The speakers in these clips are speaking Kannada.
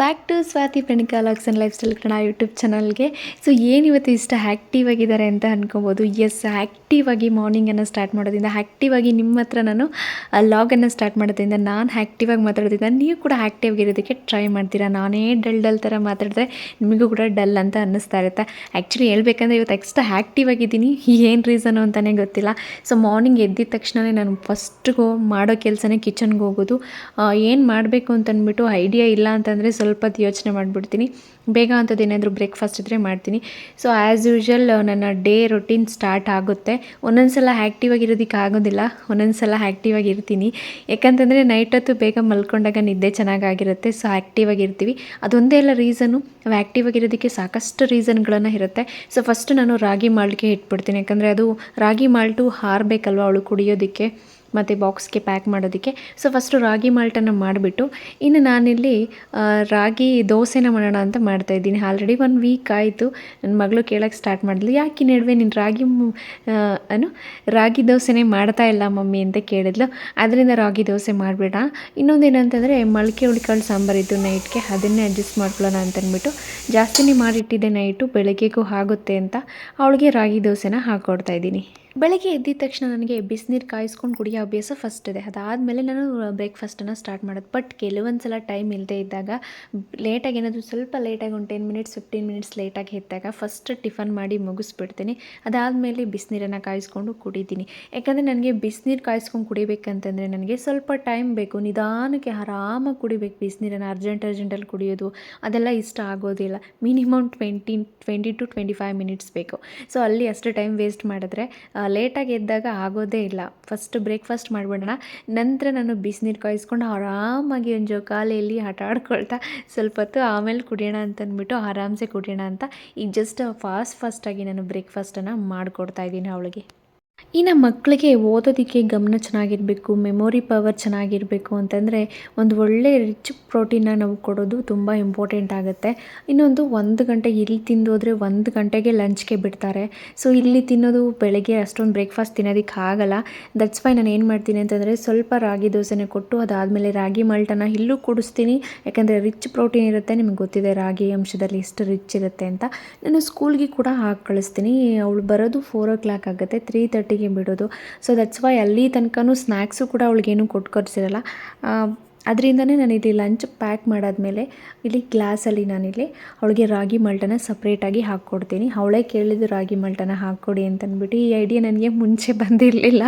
Back to Swathi Pranika looks and lifestyle Kannada YouTube ಚಾನಲ್ಗೆ ಸೊ ಏನಿವತ್ತು ಇಷ್ಟ? ಆ್ಯಕ್ಟಿವ್ ಆಗಿದ್ದಾರೆ ಅಂತ ಅನ್ಕೋಬೋದು. ಎಸ್ ಆ್ಯಕ್ಟಿವ್ ಆಗಿ ಮಾರ್ನಿಂಗನ್ನು ಸ್ಟಾರ್ಟ್ ಮಾಡೋದ್ರಿಂದ ಆ್ಯಕ್ಟಿವ್ ಆಗಿ ನಿಮ್ಮ ಹತ್ರ ನಾನು ಲಾಗನ್ನು ಸ್ಟಾರ್ಟ್ ಮಾಡೋದ್ರಿಂದ, ನಾನು ಆ್ಯಕ್ಟಿವ್ ಆಗಿ ಮಾತಾಡೋದ್ರಿಂದ, ನೀವು ಕೂಡ ಆ್ಯಕ್ಟಿವ್ ಆಗಿರೋದಕ್ಕೆ ಟ್ರೈ ಮಾಡ್ತೀರಾ? ನಾನೇ ಡಲ್ ಡಲ್ ಥರ ಮಾತಾಡಿದ್ರೆ ನಿಮಗೂ ಕೂಡ ಡಲ್ ಅಂತ ಅನ್ನಿಸ್ತಾ ಇರುತ್ತೆ. ಆ್ಯಕ್ಚುಲಿ ಹೇಳ್ಬೇಕಂದ್ರೆ ಇವತ್ತು ಎಕ್ಸ್ಟ್ರಾ ಆ್ಯಕ್ಟಿವ್ ಆಗಿದ್ದೀನಿ. ಏನು ರೀಸನು ಅಂತಲೇ ಗೊತ್ತಿಲ್ಲ. ಸೊ ಮಾರ್ನಿಂಗ್ ಎದ್ದಿದ ತಕ್ಷಣವೇ ನಾನು ಫಸ್ಟ್ಗೂ ಮಾಡೋ ಕೆಲಸನೇ ಕಿಚನ್ಗೆ ಹೋಗೋದು. ಏನು ಮಾಡಬೇಕು ಅಂತ ಅಂದ್ಬಿಟ್ಟು ಐಡಿಯಾ ಇಲ್ಲ ಅಂತಂದರೆ ಸ್ವಲ್ಪ ಹೊತ್ತು ಯೋಚನೆ ಮಾಡಿಬಿಡ್ತೀನಿ. ಬೇಗ ಅಂಥದ್ದು ಏನಾದರೂ ಬ್ರೇಕ್ಫಾಸ್ಟ್ ಇದ್ದರೆ ಮಾಡ್ತೀನಿ. ಸೊ ಆ್ಯಸ್ ಯೂಶ್ವಲ್ ನನ್ನ ಡೇ ರೊಟೀನ್ ಸ್ಟಾರ್ಟ್ ಆಗುತ್ತೆ. ಒಂದೊಂದು ಸಲ ಆ್ಯಕ್ಟಿವ್ ಆಗಿರೋದಕ್ಕೆ ಆಗೋದಿಲ್ಲ. ಒಂದೊಂದು ಸಲ ಆ್ಯಕ್ಟಿವ್ ಆಗಿರ್ತೀನಿ. ಯಾಕಂತಂದರೆ ನೈಟ್ ಹೊತ್ತು ಬೇಗ ಮಲ್ಕೊಂಡಾಗ ನಿದ್ದೆ ಚೆನ್ನಾಗಾಗಿರುತ್ತೆ. ಸೊ ಆ್ಯಕ್ಟಿವ್ ಆಗಿರ್ತೀವಿ. ಅದೊಂದೇ ಎಲ್ಲ ರೀಸನು ಆ್ಯಕ್ಟಿವ್ ಆಗಿರೋದಕ್ಕೆ ಸಾಕಷ್ಟು ರೀಸನ್ಗಳನ್ನು ಇರುತ್ತೆ. ಸೊ ಫಸ್ಟ್ ನಾನು ರಾಗಿ ಮಾಲ್ಟ್ಗೆ ಇಟ್ಬಿಡ್ತೀನಿ. ಯಾಕಂದರೆ ಅದು ರಾಗಿ ಮಾಲ್ಟು ಹಾರಬೇಕಲ್ವ ಅವಳು ಕುಡಿಯೋದಕ್ಕೆ. ಮತ್ತು ಬಾಕ್ಸ್ಗೆ ಪ್ಯಾಕ್ ಮಾಡೋದಕ್ಕೆ. ಸೊ ಫಸ್ಟು ರಾಗಿ ಮಾಲ್ಟನ್ನು ಮಾಡಿಬಿಟ್ಟು, ಇನ್ನು ನಾನಿಲ್ಲಿ ರಾಗಿ ದೋಸೆನ ಮಾಡೋಣ ಅಂತ ಮಾಡ್ತಾಯಿದ್ದೀನಿ ಆಲ್ರೆಡಿ ಒನ್ ವೀಕ್ ಆಯಿತು. ನನ್ನ ಮಗಳು ಕೇಳೋಕ್ಕೆ ಸ್ಟಾರ್ಟ್ ಮಾಡಿದ್ಲು. ಯಾಕೆ ನಡುವೆ ನೀನು ರಾಗಿ ಅನು ರಾಗಿ ದೋಸೆನೇ ಮಾಡ್ತಾ ಇಲ್ಲ ಮಮ್ಮಿ? ಅಂತ ಕೇಳಿದ್ಲು. ಅದರಿಂದ ರಾಗಿ ದೋಸೆ ಮಾಡಬೇಡ. ಇನ್ನೊಂದೇನಂತಂದರೆ ಮೊಳಕೆ ಹುಳಿಕಾಳು ಸಾಂಬಾರಿತ್ತು ನೈಟ್ಗೆ. ಅದನ್ನೇ ಅಡ್ಜಸ್ಟ್ ಮಾಡ್ಕೊಳ್ಳೋಣ ಅಂತ ಅಂದ್ಬಿಟ್ಟು ಜಾಸ್ತಿನೇ ಮಾಡಿಟ್ಟಿದ್ದೆ ನೈಟು. ಬೆಳಗ್ಗೆಗೂ ಆಗುತ್ತೆ ಅಂತ ಅವಳಿಗೆ ರಾಗಿ ದೋಸೆನ ಹಾಕ್ಕೊಡ್ತಾ ಇದ್ದೀನಿ. ಬೆಳಗ್ಗೆ ಎದ್ದಿದ ತಕ್ಷಣ ನನಗೆ ಬಿಸಿನೀರು ಕಾಯಿಸ್ಕೊಂಡು ಕುಡಿಯೋ ಅಭ್ಯಾಸ ಫಸ್ಟ್ ಇದೆ. ಅದಾದಮೇಲೆ ನಾನು ಬ್ರೇಕ್ಫಾಸ್ಟನ್ನು ಸ್ಟಾರ್ಟ್ ಮಾಡೋದು. ಬಟ್ ಕೆಲವೊಂದು ಸಲ ಟೈಮ್ ಇಲ್ಲದೆ ಇದ್ದಾಗ ಲೇಟಾಗಿ ಏನಾದರೂ ಸ್ವಲ್ಪ ಲೇಟಾಗಿ ಒಂದು ಟೆನ್ ಮಿನಿಟ್ಸ್ ಫಿಫ್ಟೀನ್ ಮಿನಿಟ್ಸ್ ಲೇಟಾಗಿ ಎದ್ದಾಗ ಫಸ್ಟ್ ಟಿಫನ್ ಮಾಡಿ ಮುಗಿಸ್ಬಿಡ್ತೀನಿ. ಅದಾದಮೇಲೆ ಬಿಸಿನೀರನ್ನು ಕಾಯಿಸ್ಕೊಂಡು ಕುಡಿತೀನಿ. ಯಾಕಂದರೆ ನನಗೆ ಬಿಸಿನೀರು ಕಾಯಿಸ್ಕೊಂಡು ಕುಡಿಬೇಕಂತಂದರೆ ನನಗೆ ಸ್ವಲ್ಪ ಟೈಮ್ ಬೇಕು. ನಿಧಾನಕ್ಕೆ ಆರಾಮಾಗಿ ಕುಡಿಬೇಕು ಬಿಸಿನೀರನ್ನು. ಅರ್ಜೆಂಟ್ ಅರ್ಜೆಂಟಲ್ಲಿ ಕುಡಿಯೋದು ಅದೆಲ್ಲ ಇಷ್ಟ ಆಗೋದಿಲ್ಲ. Minimum twenty twenty two twenty five minutes ಬೇಕು. ಸೊ ಅಲ್ಲಿ ಅಷ್ಟು ಟೈಮ್ ವೇಸ್ಟ್ ಮಾಡಿದ್ರೆ ಲೇಟಾಗಿ ಎದ್ದಾಗ ಆಗೋದೇ ಇಲ್ಲ. ಫಸ್ಟ್ ಬ್ರೇಕ್ಫಾಸ್ಟ್ ಮಾಡಿಬಿಡೋಣ. ನಂತರ ನಾನು ಬಿಸಿನೀರು ಕಾಯಿಸ್ಕೊಂಡು ಆರಾಮಾಗಿ ಒಂದು ಜೋಕಾಲೆಯಲ್ಲಿ ಆಟ ಆಡ್ಕೊಳ್ತಾ ಸ್ವಲ್ಪ ಹೊತ್ತು ಆಮೇಲೆ ಕುಡಿಯೋಣ ಅಂತ ಅಂದ್ಬಿಟ್ಟು ಆರಾಮ್ಸೆ ಕುಡಿಯೋಣ ಅಂತ. ಈಗ ಜಸ್ಟ್ ಫಾಸ್ಟ್ ಫಾಸ್ಟಾಗಿ ನಾನು ಬ್ರೇಕ್ಫಾಸ್ಟನ್ನು ಮಾಡಿಕೊಡ್ತಾ ಇದ್ದೀನಿ ಅವಳಿಗೆ. ಇನ್ನು ಮಕ್ಕಳಿಗೆ ಓದೋದಕ್ಕೆ ಗಮನ ಚೆನ್ನಾಗಿರಬೇಕು ಮೆಮೊರಿ ಪವರ್ ಚೆನ್ನಾಗಿರಬೇಕು ಅಂತಂದರೆ ಒಂದು ಒಳ್ಳೆ ರಿಚ್ ಪ್ರೋಟೀನ್ನ ನಾವು ಕೊಡೋದು ತುಂಬ ಇಂಪಾರ್ಟೆಂಟ್ ಆಗುತ್ತೆ. ಇನ್ನೊಂದು ಒಂದು ಗಂಟೆ ಇಲ್ಲಿ ತಿಂದು ಹೋದರೆ ಒಂದು ಗಂಟೆಗೆ ಲಂಚ್ಗೆ ಬಿಡ್ತಾರೆ. ಸೊ ಇಲ್ಲಿ ತಿನ್ನೋದು ಬೆಳಗ್ಗೆ ಅಷ್ಟೊಂದು ಬ್ರೇಕ್ಫಾಸ್ಟ್ ತಿನ್ನೋದಕ್ಕೆ ಆಗಲ್ಲ. ದಟ್ಸ್ ವೈ ನಾನು ಏನು ಮಾಡ್ತೀನಿ ಅಂತಂದರೆ ಸ್ವಲ್ಪ ರಾಗಿ ದೋಸೆನೇ ಕೊಟ್ಟು ಅದಾದಮೇಲೆ ರಾಗಿ ಮಾಲ್ಟನ್ನು ಇಲ್ಲೂ ಕೊಡಿಸ್ತೀನಿ. ಯಾಕಂದರೆ ರಿಚ್ ಪ್ರೋಟೀನ್ ಇರುತ್ತೆ, ನಿಮಗೆ ಗೊತ್ತಿದೆ ರಾಗಿ ಅಂಶದಲ್ಲಿ ಎಷ್ಟು ರಿಚ್ ಇರುತ್ತೆ ಅಂತ. ನಾನು ಸ್ಕೂಲ್ಗೆ ಕೂಡ ಹಾಕಿ ಕಳಿಸ್ತೀನಿ. ಅವಳು ಬರೋದು ಫೋರ್ ಓ ಕ್ಲಾಕ್ ಆಗುತ್ತೆ ತ್ರೀ ಬಿಡೋದು. ಸೊ ದಟ್ಸ್ ವೈ ಅಲ್ಲಿ ತನಕನೂ ಸ್ನ್ಯಾಕ್ಸು ಕೂಡ ಅವಳಿಗೇನು ಕೊಟ್ಟು ಕಳಿಸಿರಲ್ಲ ಅದರಿಂದನೇ ನಾನು ಇಲ್ಲಿ ಲಂಚ್ ಪ್ಯಾಕ್ ಮಾಡಾದಮೇಲೆ ಇಲ್ಲಿ ಗ್ಲಾಸಲ್ಲಿ ನಾನಿಲ್ಲಿ ಅವಳಿಗೆ ರಾಗಿ ಮಲ್ಟನ ಸಪ್ರೇಟಾಗಿ ಹಾಕ್ಕೊಡ್ತೀನಿ. ಅವಳೇ ಕೇಳಿದ್ದು ರಾಗಿ ಮಲ್ಟನ ಹಾಕ್ಕೊಡಿ ಅಂತಂದ್ಬಿಟ್ಟು ಈ ಐಡಿಯಾ ನನಗೆ ಮುಂಚೆ ಬಂದಿರಲಿಲ್ಲ.